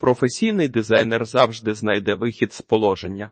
Професійний дизайнер завжди знайде вихід з положення.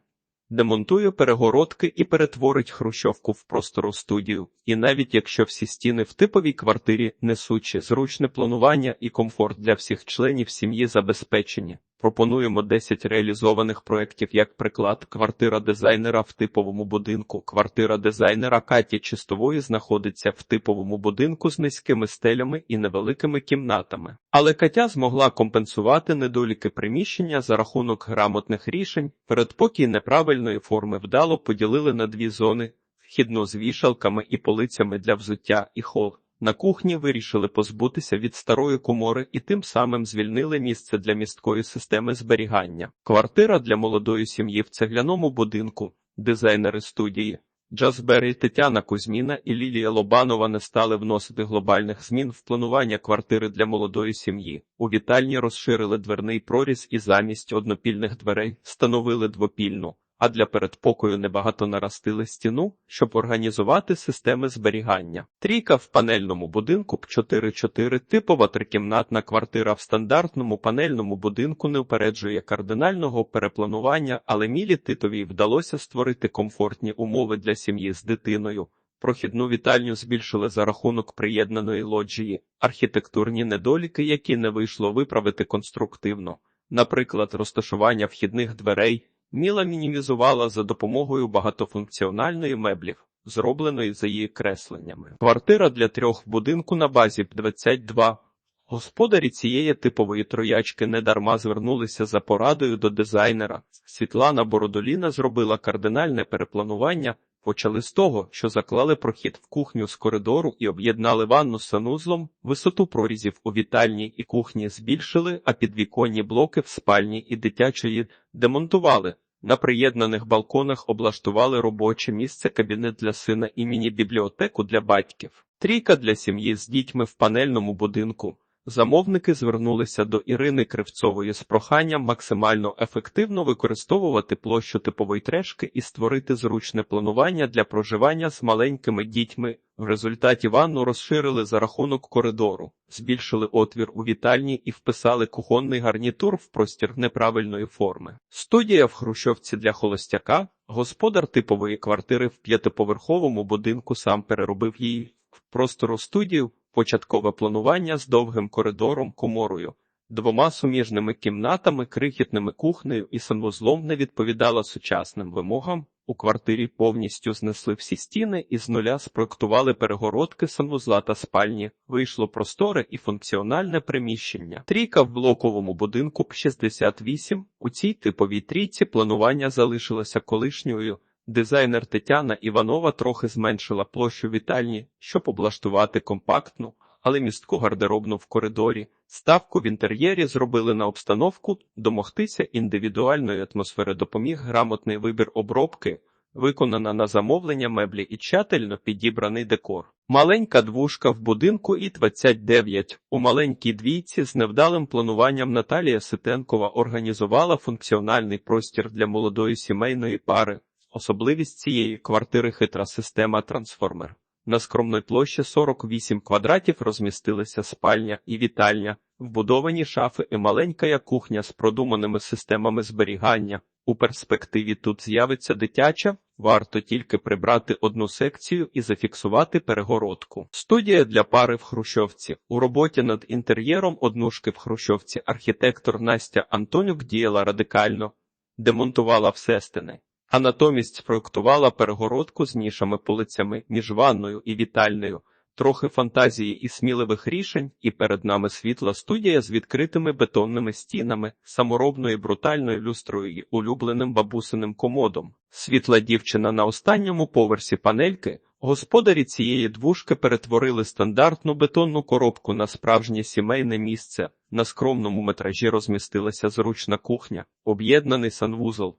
Демонтує перегородки і перетворить хрущовку в простору студію. І навіть якщо всі стіни в типовій квартирі несучі зручне планування і комфорт для всіх членів сім'ї забезпечені. Пропонуємо 10 реалізованих проєктів як приклад. Квартира дизайнера в типовому будинку. Квартира дизайнера Каті Чистової знаходиться в типовому будинку з низькими стелями і невеликими кімнатами. Але Катя змогла компенсувати недоліки приміщення за рахунок грамотних рішень. Передпокій неправильної форми вдало поділили на дві зони: вхідну з вішалками і полицями для взуття і хол. На кухні вирішили позбутися від старої комори і тим самим звільнили місце для місткої системи зберігання. Квартира для молодої сім'ї в цегляному будинку, дизайнери студії. Джазбері Тетяна Кузьміна і Лілія Лобанова не стали вносити глобальних змін в планування квартири для молодої сім'ї. У вітальні розширили дверний проріз і замість однопільних дверей встановили двопільну а для передпокою небагато наростили стіну, щоб організувати системи зберігання. Трійка в панельному будинку б 4-4 типова трикімнатна квартира в стандартному панельному будинку не упереджує кардинального перепланування, але Мілі Титовій вдалося створити комфортні умови для сім'ї з дитиною. Прохідну вітальню збільшили за рахунок приєднаної лоджії, архітектурні недоліки, які не вийшло виправити конструктивно, наприклад, розташування вхідних дверей. Міла мінімізувала за допомогою багатофункціональної меблів, зробленої за її кресленнями. Квартира для трьох в будинку на базі 22. Господарі цієї типової троячки недарма звернулися за порадою до дизайнера. Світлана Бородоліна зробила кардинальне перепланування. Почали з того, що заклали прохід в кухню з коридору і об'єднали ванну з санузлом, висоту прорізів у вітальні і кухні збільшили, а підвіконні блоки в спальні і дитячої демонтували. На приєднаних балконах облаштували робоче місце, кабінет для сина і міні-бібліотеку для батьків. Трійка для сім'ї з дітьми в панельному будинку. Замовники звернулися до Ірини Кривцової з проханням максимально ефективно використовувати площу типової трешки і створити зручне планування для проживання з маленькими дітьми. В результаті ванну розширили за рахунок коридору, збільшили отвір у вітальні і вписали кухонний гарнітур в простір неправильної форми. Студія в Хрущовці для холостяка. Господар типової квартири в п'ятиповерховому будинку сам переробив її в простору студію. Початкове планування з довгим коридором, коморою, двома суміжними кімнатами, крихітними кухнею і санвузлом не відповідало сучасним вимогам. У квартирі повністю знесли всі стіни і з нуля спроектували перегородки санвузла та спальні. Вийшло просторе і функціональне приміщення. Трійка в блоковому будинку 68. У цій типовій трійці планування залишилося колишньою. Дизайнер Тетяна Іванова трохи зменшила площу вітальні, щоб облаштувати компактну, але містку гардеробну в коридорі. Ставку в інтер'єрі зробили на обстановку, домогтися індивідуальної атмосфери допоміг грамотний вибір обробки, виконана на замовлення меблі і тщательно підібраний декор. Маленька двушка в будинку і 29. У маленькій двійці з невдалим плануванням Наталія Ситенкова організувала функціональний простір для молодої сімейної пари. Особливість цієї квартири хитра система трансформер. На скромної площі 48 квадратів розмістилися спальня і вітальня, вбудовані шафи і маленька кухня з продуманими системами зберігання. У перспективі тут з'явиться дитяча, варто тільки прибрати одну секцію і зафіксувати перегородку. Студія для пари в Хрущовці. У роботі над інтер'єром однушки в Хрущовці архітектор Настя Антонюк діяла радикально, демонтувала все стіни а натомість спроектувала перегородку з нішами полицями між ванною і вітальною, трохи фантазії і сміливих рішень, і перед нами світла студія з відкритими бетонними стінами, саморобною брутальною люстрою і улюбленим бабусиним комодом. Світла дівчина на останньому поверсі панельки. Господарі цієї двушки перетворили стандартну бетонну коробку на справжнє сімейне місце. На скромному метражі розмістилася зручна кухня, об'єднаний санвузол,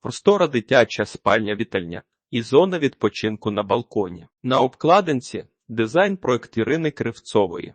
простора дитяча спальня вітальня і зона відпочинку на балконі. На обкладинці дизайн проект Ірини Кривцової.